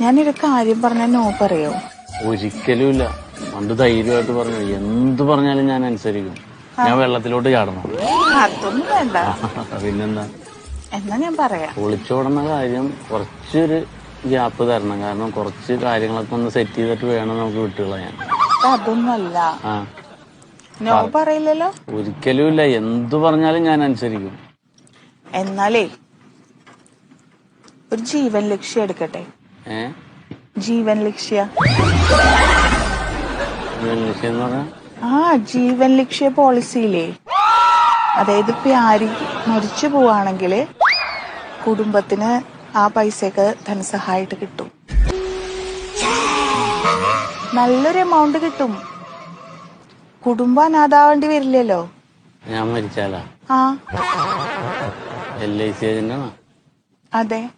ഞാനൊരു കാര്യം പറഞ്ഞാൽ നോ പറയോ? ഒരിക്കലുമില്ല. പണ്ട് ധൈര്യമായിട്ട് പറഞ്ഞു. എന്ത് പറഞ്ഞാലും ഞാൻ അനുസരിക്കും. ഞാൻ വെള്ളത്തിലോട്ട് ചാടണം. അതൊന്നും വേണ്ട. പിന്നെന്താ? എന്നാ ഞാൻ പറയാം. ഒളിച്ചോടുന്ന കാര്യം കുറച്ചൊരു ഗ്യാപ്പ് തരണം. കാരണം കുറച്ച് കാര്യങ്ങളൊക്കെ ഒന്ന് സെറ്റ് ചെയ്തിട്ട് വേണം നമുക്ക് വിട്ടുകളയാൻ അതൊന്നുമല്ല. ആ. നോ പറയില്ലല്ലോ? ഒരിക്കലുമില്ല. എന്ത് പറഞ്ഞാലും ഞാൻ അനുസരിക്കും. എന്നാലേ ഒരു ജീവൻ ലക്ഷ്യം എടുക്കട്ടെ. ജീവൻ ലക്ഷ്യ. ആ ജീവൻ ലക്ഷ്യ പോളിസിയില്ലേ അതായത് ഇപ്പൊ ആര് മരിച്ചു പോവാണെങ്കിൽ കുടുംബത്തിന് ആ പൈസയൊക്കെ ധനസഹായിട്ട് കിട്ടും. നല്ലൊരു എമൗണ്ട് കിട്ടും. കുടുംബം അനാഥാവേണ്ടി വരില്ലല്ലോ. ഞാൻ മരിച്ചാലാ? ആ. എൽ ഐ സി അതെ.